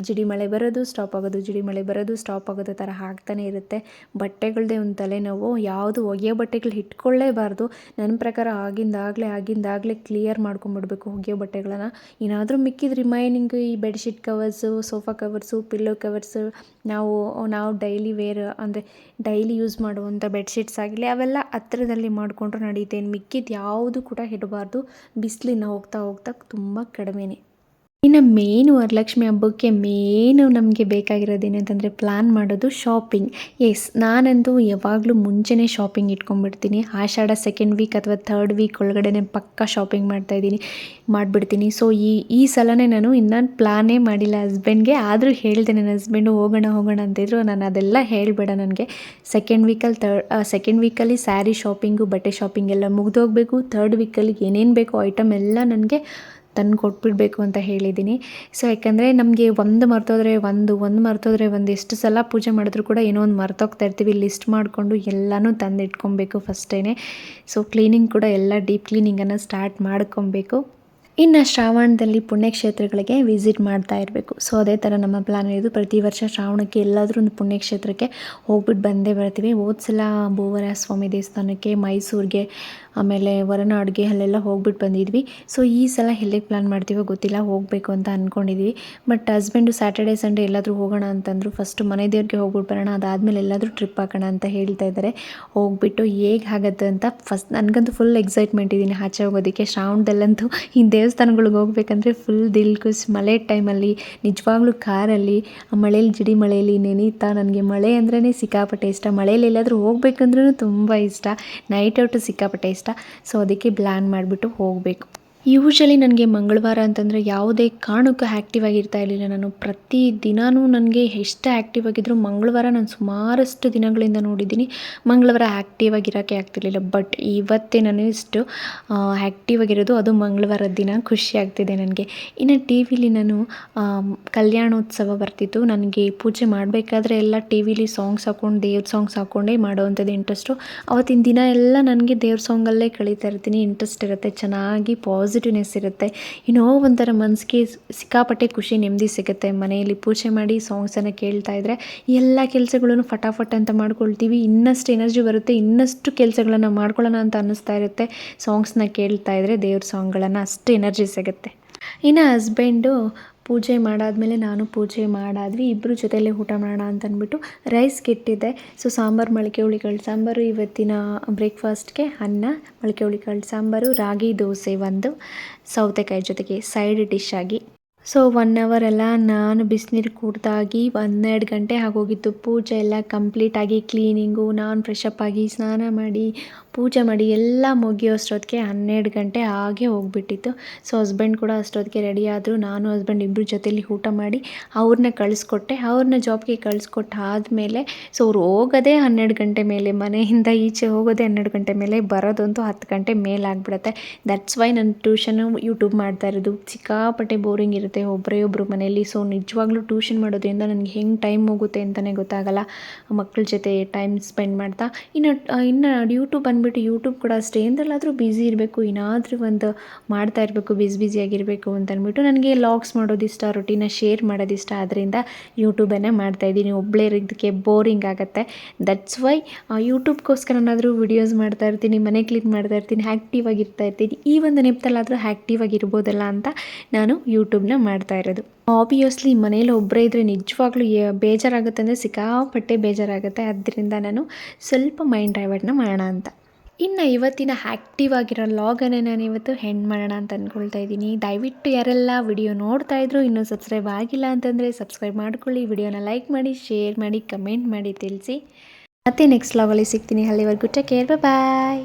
ಜಿಡಿ ಮಳೆ ಬರೋದು ಸ್ಟಾಪ್ ಆಗೋದು ಜಿಡಿ ಮಳೆ ಬರೋದು ಸ್ಟಾಪ್ ಆಗೋದು ಥರ ಆಗ್ತಾನೆ ಇರುತ್ತೆ. ಬಟ್ಟೆಗಳದೇ ಒಂದು ತಲೆನೋವು, ಯಾವುದು ಒಗೆಯೋ ಬಟ್ಟೆಗಳು ಇಟ್ಕೊಳ್ಳೇಬಾರ್ದು. ನನ್ನ ಪ್ರಕಾರ ಆಗಿಂದಾಗಲೇ ಆಗಿಂದಾಗಲೇ ಕ್ಲಿಯರ್ ಮಾಡ್ಕೊಂಬಿಡ್ಬೇಕು ಒಗೆಯೋ ಬಟ್ಟೆಗಳನ್ನು. ಏನಾದರೂ ಮಿಕ್ಕಿದ ರಿಮೈನಿಂಗ್ ಈ bedsheet covers sofa covers pillow covers ನಾವು ನಾವು ಡೈಲಿ ವೇರ್ ಅಂದರೆ ಡೈಲಿ ಯೂಸ್ ಮಾಡುವಂಥ ಬೆಡ್ಶೀಟ್ಸ್ ಆಗಲಿ, ಅವೆಲ್ಲ ಹತ್ತಿರದಲ್ಲಿ ಮಾಡಿಕೊಂಡ್ರೆ ನಡೀತೇನೆ. ಮಿಕ್ಕಿದ ಯಾವುದು ಕೂಡ ಇಡಬಾರ್ದು. ಬಿಸಿಲಿನ ಹೋಗ್ತಾ ಹೋಗ್ತಾ ತುಂಬ ಕಡಿಮೆನೇ. ಇನ್ನು ಮೇನು ವರಲಕ್ಷ್ಮಿ ಹಬ್ಬಕ್ಕೆ ಮೇನು ನಮಗೆ ಬೇಕಾಗಿರೋದೇನಂತಂದರೆ ಪ್ಲ್ಯಾನ್ ಮಾಡೋದು ಶಾಪಿಂಗ್ ಎಸ್ ನಾನಂತೂ ಯಾವಾಗಲೂ ಮುಂಚೆನೇ ಶಾಪಿಂಗ್ ಇಟ್ಕೊಂಡ್ಬಿಡ್ತೀನಿ. ಆಷಾಢ ಸೆಕೆಂಡ್ ವೀಕ್ ಅಥವಾ ಥರ್ಡ್ ವೀಕ್ ಒಳಗಡೆ ಪಕ್ಕ ಶಾಪಿಂಗ್ ಮಾಡ್ತಾಯಿದ್ದೀನಿ ಮಾಡಿಬಿಡ್ತೀನಿ. ಸೊ ಈ ಈ ಸಲನೇ ನಾನು ಇನ್ನೂ ಪ್ಲ್ಯಾನೇ ಮಾಡಿಲ್ಲ ಹಸ್ಬೆಂಡ್ಗೆ ಆದರೂ ಹೇಳಿದೆ ನನ್ನ ಹಸ್ಬೆಂಡು ಹೋಗೋಣ ಹೋಗೋಣ ಅಂತಿದ್ರು ನಾನು ಅದೆಲ್ಲ ಹೇಳಬೇಡ ನನಗೆ. ಸೆಕೆಂಡ್ ವೀಕಲ್ಲಿ ತರ್ಡ್ ಸೆಕೆಂಡ್ ವೀಕಲ್ಲಿ ಸ್ಯಾರಿ ಶಾಪಿಂಗು ಬಟ್ಟೆ ಶಾಪಿಂಗ್ ಎಲ್ಲ ಮುಗಿದೋಗ್ಬೇಕು. ಥರ್ಡ್ ವೀಕಲ್ಲಿ ಏನೇನು ಬೇಕೋ ಐಟಮ್ ಎಲ್ಲ ನನಗೆ ತಂದು ಕೊಟ್ಬಿಡಬೇಕು ಅಂತ ಹೇಳಿದ್ದೀನಿ. ಸೊ ಯಾಕಂದರೆ ನಮಗೆ ಒಂದು ಮರ್ತೋದ್ರೆ ಒಂದು ಒಂದು ಮರ್ತೋದ್ರೆ ಒಂದು ಎಷ್ಟು ಸಲ ಪೂಜೆ ಮಾಡಿದ್ರು ಕೂಡ ಏನೋ ಒಂದು ಮರ್ತೋಗ್ತಾ ಇರ್ತೀವಿ ಲಿಸ್ಟ್ ಮಾಡಿಕೊಂಡು ಎಲ್ಲನೂ ತಂದು ಇಟ್ಕೊಬೇಕು ಫಸ್ಟೇ ಸೊ ಕ್ಲೀನಿಂಗ್ ಕೂಡ ಎಲ್ಲ ಡೀಪ್ ಕ್ಲೀನಿಂಗನ್ನು ಸ್ಟಾರ್ಟ್ ಮಾಡ್ಕೊಬೇಕು. ಇನ್ನು ಶ್ರಾವಣದಲ್ಲಿ ಪುಣ್ಯಕ್ಷೇತ್ರಗಳಿಗೆ ವಿಸಿಟ್ ಮಾಡ್ತಾ ಇರಬೇಕು. ಸೊ ಅದೇ ಥರ ನಮ್ಮ ಪ್ಲ್ಯಾನ್ ಇರೋದು ಪ್ರತಿ ವರ್ಷ ಶ್ರಾವಣಕ್ಕೆ ಎಲ್ಲಾದರೂ ಒಂದು ಪುಣ್ಯಕ್ಷೇತ್ರಕ್ಕೆ ಹೋಗ್ಬಿಟ್ಟು ಬಂದೇ ಬರ್ತೀವಿ. ಹೋದ ಸಲ ಭೂವರ ಸ್ವಾಮಿ ದೇವಸ್ಥಾನಕ್ಕೆ, ಮೈಸೂರಿಗೆ ಆಮೇಲೆ ಹೊರನಾಡಿಗೆ ಅಲ್ಲೆಲ್ಲ ಹೋಗ್ಬಿಟ್ಟು ಬಂದಿದ್ವಿ. ಸೊ ಈ ಸಲ ಎಲ್ಲಿಗೆ ಪ್ಲ್ಯಾನ್ ಮಾಡ್ತೀವೋ ಗೊತ್ತಿಲ್ಲ, ಹೋಗಬೇಕು ಅಂತ ಅಂದ್ಕೊಂಡಿದ್ವಿ ಬಟ್ ಹಸ್ಬೆಂಡು ಸ್ಯಾಟರ್ಡೆ ಸಂಡೇ ಎಲ್ಲಾದರೂ ಹೋಗೋಣ ಅಂತಂದರು ಫಸ್ಟು ಮನೆ ದೇವ್ರಿಗೆ ಹೋಗ್ಬಿಟ್ಟು ಬರೋಣ, ಅದಾದಮೇಲೆ ಎಲ್ಲಾದರೂ ಟ್ರಿಪ್ ಹಾಕೋಣ ಅಂತ ಹೇಳ್ತಾ ಇದ್ದಾರೆ. ಹೋಗ್ಬಿಟ್ಟು ಹೇಗೆ ಆಗತ್ತೆ ಅಂತ ಫಸ್ಟ್ ನನಗಂತೂ ಫುಲ್ ಎಕ್ಸೈಟ್ಮೆಂಟ್ ಇದ್ದೀನಿ ಆಚೆ ಹೋಗೋದಕ್ಕೆ. ಶ್ರಾವಣದಲ್ಲಂತೂ ಈ ದೇವಸ್ಥಾನಗಳಿಗೆ ಹೋಗ್ಬೇಕಂದ್ರೆ ಫುಲ್ ದಿಲ್ ಖುಷ್, ಮಳೆ ಟೈಮಲ್ಲಿ ನಿಜವಾಗ್ಲೂ ಕಾರಲ್ಲಿ ಮಳೇಲಿ, ಜಿಡಿ ಮಳೆಯಲ್ಲಿ ನೆನೀತಾ ನನಗೆ ಮಳೆ ಅಂದ್ರೇ ಸಿಕ್ಕಾಪಟ್ಟೆ ಇಷ್ಟ. ಮಳೆಯಲ್ಲಿ ಎಲ್ಲಾದರೂ ಹೋಗ್ಬೇಕಂದ್ರೂ ತುಂಬ ಇಷ್ಟ. ನೈಟ್ ಔಟು ಸಿಕ್ಕಾಪಟ್ಟೆ ಇಷ್ಟ. ಸೊ ಅದಕ್ಕೆ ಪ್ಲ್ಯಾನ್ ಮಾಡಿಬಿಟ್ಟು ಹೋಗಬೇಕು. ಯೂಶಲಿ ನನಗೆ ಮಂಗಳವಾರ ಅಂತಂದರೆ ಯಾವುದೇ ಕಾರಣಕ್ಕೂ ಆ್ಯಕ್ಟಿವ್ ಆಗಿರ್ತಾ ಇರಲಿಲ್ಲ. ನಾನು ಪ್ರತಿ ದಿನವೂ ನನಗೆ ಎಷ್ಟು ಆ್ಯಕ್ಟಿವ್ ಆಗಿದ್ದರೂ ಮಂಗಳವಾರ ನಾನು ಸುಮಾರಷ್ಟು ದಿನಗಳಿಂದ ನೋಡಿದ್ದೀನಿ. ಮಂಗಳವಾರ ಆ್ಯಕ್ಟಿವ್ ಆಗಿರೋಕ್ಕೆ ಆಗ್ತಿರ್ಲಿಲ್ಲ. ಬಟ್ ಇವತ್ತೇ ನಾನು ಇಷ್ಟು ಆ್ಯಕ್ಟಿವ್ ಆಗಿರೋದು ಅದು ಮಂಗಳವಾರದ ದಿನ. ಖುಷಿ ಆಗ್ತಿದೆ ನನಗೆ. ಇನ್ನು ಟಿ ವಿಲಿ ನಾನು ಕಲ್ಯಾಣೋತ್ಸವ ಬರ್ತಿತ್ತು. ನನಗೆ ಪೂಜೆ ಮಾಡಬೇಕಾದ್ರೆ ಎಲ್ಲ ಟಿ ವಿಲಿ ಸಾಂಗ್ಸ್ ಹಾಕ್ಕೊಂಡು ದೇವ್ರ ಸಾಂಗ್ಸ್ ಹಾಕ್ಕೊಂಡೇ ಮಾಡೋವಂಥದ್ದು ಇಂಟ್ರೆಸ್ಟು ಅವತ್ತಿನ ದಿನ ಎಲ್ಲ ನನಗೆ ದೇವ್ರ ಸಾಂಗಲ್ಲೇ ಕಳೀತಾ ಇರ್ತೀನಿ. ಇಂಟ್ರೆಸ್ಟ್ ಇರುತ್ತೆ. ಚೆನ್ನಾಗಿ ಪಾಸಿಟಿವ್ ಪಾಸಿಟಿವ್ನೆಸ್ ಇರುತ್ತೆ. ಏನೋ ಒಂಥರ ಮನಸ್ಸಿಗೆ ಸಿಕ್ಕಾಪಟ್ಟೆ ಖುಷಿ, ನೆಮ್ಮದಿ ಸಿಗುತ್ತೆ. ಮನೆಯಲ್ಲಿ ಪೂಜೆ ಮಾಡಿ ಸಾಂಗ್ಸನ್ನು ಕೇಳ್ತಾ ಇದ್ದರೆ ಎಲ್ಲ ಕೆಲಸಗಳನ್ನು ಫಟಾಫಟ್ ಅಂತ ಮಾಡ್ಕೊಳ್ತೀವಿ. ಇನ್ನಷ್ಟು ಎನರ್ಜಿ ಬರುತ್ತೆ. ಇನ್ನಷ್ಟು ಕೆಲಸಗಳನ್ನು ಮಾಡ್ಕೊಳ್ಳೋಣ ಅಂತ ಅನ್ನಿಸ್ತಾ ಇರುತ್ತೆ. ಸಾಂಗ್ಸ್ನ ಕೇಳ್ತಾ ಇದ್ದರೆ ದೇವ್ರ ಸಾಂಗ್ಗಳನ್ನು ಅಷ್ಟು ಎನರ್ಜಿ ಸಿಗುತ್ತೆ. ಇನ್ನು ಹಸ್ಬೆಂಡು ಪೂಜೆ ಮಾಡಾದಮೇಲೆ ನಾನು ಪೂಜೆ ಮಾಡಾದ್ವಿ ಇಬ್ಬರು ಜೊತೆಯಲ್ಲೇ ಊಟ ಮಾಡೋಣ ಅಂತ ಅಂದ್ಬಿಟ್ಟು ರೈಸ್ ಕೆಟ್ಟಿದ್ದೆ ಸೊ ಸಾಂಬಾರು ಮೊಳಕೆ ಹುಳಿಕಾಳು ಸಾಂಬಾರು, ಇವತ್ತಿನ ಬ್ರೇಕ್ಫಾಸ್ಟ್ಗೆ ಅನ್ನ ಮೊಳಕೆ ಹುಳಿಕಾಳು ಸಾಂಬಾರು, ರಾಗಿ ದೋಸೆ ಒಂದು, ಸೌತೆಕಾಯಿ ಜೊತೆಗೆ ಸೈಡ್ ಡಿಶ್ ಆಗಿ. ಸೊ ಒನ್ ಅವರೆಲ್ಲ ನಾನು ಬಿಸಿನೀರು ಕುಡ್ದಾಗಿ ಹನ್ನೆರಡು ಗಂಟೆ ಆಗೋಗಿತ್ತು. ಪೂಜೆ ಎಲ್ಲ ಕಂಪ್ಲೀಟಾಗಿ ಕ್ಲೀನಿಂಗು ನಾನು ಫ್ರೆಶ್ ಅಪ್ ಆಗಿ, ಸ್ನಾನ ಮಾಡಿ ಪೂಜೆ ಮಾಡಿ ಎಲ್ಲ ಮುಗಿಯೋಷ್ಟೊತ್ತಿಗೆ ಹನ್ನೆರಡು ಗಂಟೆ ಹಾಗೆ ಹೋಗ್ಬಿಟ್ಟಿತ್ತು. ಸೊ ಹಸ್ಬೆಂಡ್ ಕೂಡ ಅಷ್ಟೊತ್ತಿಗೆ ರೆಡಿ ಆದರು. ನಾನು ಹಸ್ಬೆಂಡ್ ಇಬ್ಬರು ಜೊತೇಲಿ ಊಟ ಮಾಡಿ ಅವ್ರನ್ನ ಕಳಿಸ್ಕೊಟ್ಟೆ. ಅವ್ರನ್ನ ಜಾಬ್ಗೆ ಕಳಿಸ್ಕೊಟ್ಟು ಆದಮೇಲೆ ಸೊ ಅವ್ರು ಹೋಗೋದೇ ಹನ್ನೆರಡು ಗಂಟೆ ಮೇಲೆ, ಮನೆಯಿಂದ ಈಚೆ ಹೋಗೋದೇ ಹನ್ನೆರಡು ಗಂಟೆ ಮೇಲೆ, ಬರೋದಂತೂ ಹತ್ತು ಗಂಟೆ ಮೇಲೆ ಆಗಿಬಿಡುತ್ತೆ ದಟ್ಸ್ ವೈ ನಾನು ಟ್ಯೂಷನು ಯೂಟ್ಯೂಬ್ ಮಾಡ್ತಾ ಇರೋದು. ಸಿಕ್ಕಾಪಟ್ಟೆ ಬೋರಿಂಗ್ ಇರುತ್ತೆ. ಒಬ್ಬರೇ ಒಬ್ಬರು ಮನೆಯಲ್ಲಿ. ಸೊ ನಿಜವಾಗ್ಲೂ ಟ್ಯೂಷನ್ ಮಾಡೋದ್ರಿಂದ ನನಗೆ ಹೆಂಗೆ ಟೈಮ್ ಹೋಗುತ್ತೆ ಅಂತಲೇ ಗೊತ್ತಾಗಲ್ಲ. ಮಕ್ಕಳ ಜೊತೆ ಟೈಮ್ ಸ್ಪೆಂಡ್ ಮಾಡ್ತಾ. ಇನ್ನು ಇನ್ನು ಯೂಟ್ಯೂಬ್ ಬಂದ್ಬಿಟ್ಟು ಅಂದ್ಬಿಟ್ಟು ಯೂಟ್ಯೂಬ್ ಕೂಡ ಅಷ್ಟೇ. ಏನರಲ್ಲಾದರೂ ಬ್ಯುಸಿ ಇರಬೇಕು, ಏನಾದರೂ ಒಂದು ಮಾಡ್ತಾ ಇರಬೇಕು ಬ್ಯುಸಿ ಬ್ಯುಸಿಯಾಗಿರಬೇಕು ಅಂತ ಅಂದ್ಬಿಟ್ಟು ನನಗೆ ಲಾಗ್ಸ್ ಮಾಡೋದಿಷ್ಟ ರೊಟೀನ ಶೇರ್ ಮಾಡೋದಿಷ್ಟ ಆದ್ದರಿಂದ ಯೂಟ್ಯೂಬನ್ನೇ ಮಾಡ್ತಾಯಿದ್ದೀನಿ ಒಬ್ಬಳೇ ಇದಕ್ಕೆ ಬೋರಿಂಗ್ ಆಗುತ್ತೆ. ದಟ್ಸ್ ವೈ ಯೂಟ್ಯೂಬ್ಗೋಸ್ಕರನಾದರೂ ವಿಡಿಯೋಸ್ ಮಾಡ್ತಾ ಇರ್ತೀನಿ, ಮನೆ ಕ್ಲೀನ್ ಮಾಡ್ತಾ ಇರ್ತೀನಿ ಆ್ಯಕ್ಟಿವ್ ಆಗಿರ್ತಾ ಇರ್ತೀನಿ. ಈ ಒಂದು ನೆಪದಲ್ಲಾದರೂ ಆ್ಯಕ್ಟಿವ್ ಆಗಿರ್ಬೋದಲ್ಲ ಅಂತ ನಾನು ಯೂಟ್ಯೂಬ್ನ ಮಾಡ್ತಾ ಇರೋದು. ಆಬ್ವಿಯಸ್ಲಿ ಮನೇಲಿ ಒಬ್ಬರೇ ಇದ್ದರೆ ನಿಜವಾಗ್ಲೂ ಬೇಜಾರಾಗುತ್ತೆ ಅಂದರೆ ಸಿಕ್ಕಾಪಟ್ಟೆ ಬೇಜಾರಾಗುತ್ತೆ. ಅದರಿಂದ ನಾನು ಸ್ವಲ್ಪ ಮೈಂಡ್ ಡೈವರ್ಟ್ನ ಮಾಡೋಣ ಅಂತ. ಇನ್ನು ಇವತ್ತಿನ ಆ್ಯಕ್ಟಿವ್ ಆಗಿರೋ ಲಾಗನ್ನೇ ನಾನು ಇವತ್ತು ಹೆಣ್ ಮಾಡೋಣ ಅಂತ ಅಂದ್ಕೊಳ್ತಾ ಇದ್ದೀನಿ. ದಯವಿಟ್ಟು ಯಾರೆಲ್ಲ ವಿಡಿಯೋ ನೋಡ್ತಾ ಇದ್ರು ಇನ್ನೂ ಸಬ್ಸ್ಕ್ರೈಬ್ ಆಗಿಲ್ಲ ಅಂತಂದರೆ ಸಬ್ಸ್ಕ್ರೈಬ್ ಮಾಡ್ಕೊಳ್ಳಿ. ವಿಡಿಯೋನ ಲೈಕ್ ಮಾಡಿ ಶೇರ್ ಮಾಡಿ ಕಮೆಂಟ್ ಮಾಡಿ, ತಿಳಿಸಿ. ಮತ್ತೆ ನೆಕ್ಸ್ಟ್ ಲಾಗಲ್ಲಿ ಸಿಗ್ತೀನಿ. ಅಲ್ಲಿವರೆಗೂ ಟೇಕ್ ಕೇರ್ ಬಾಯ್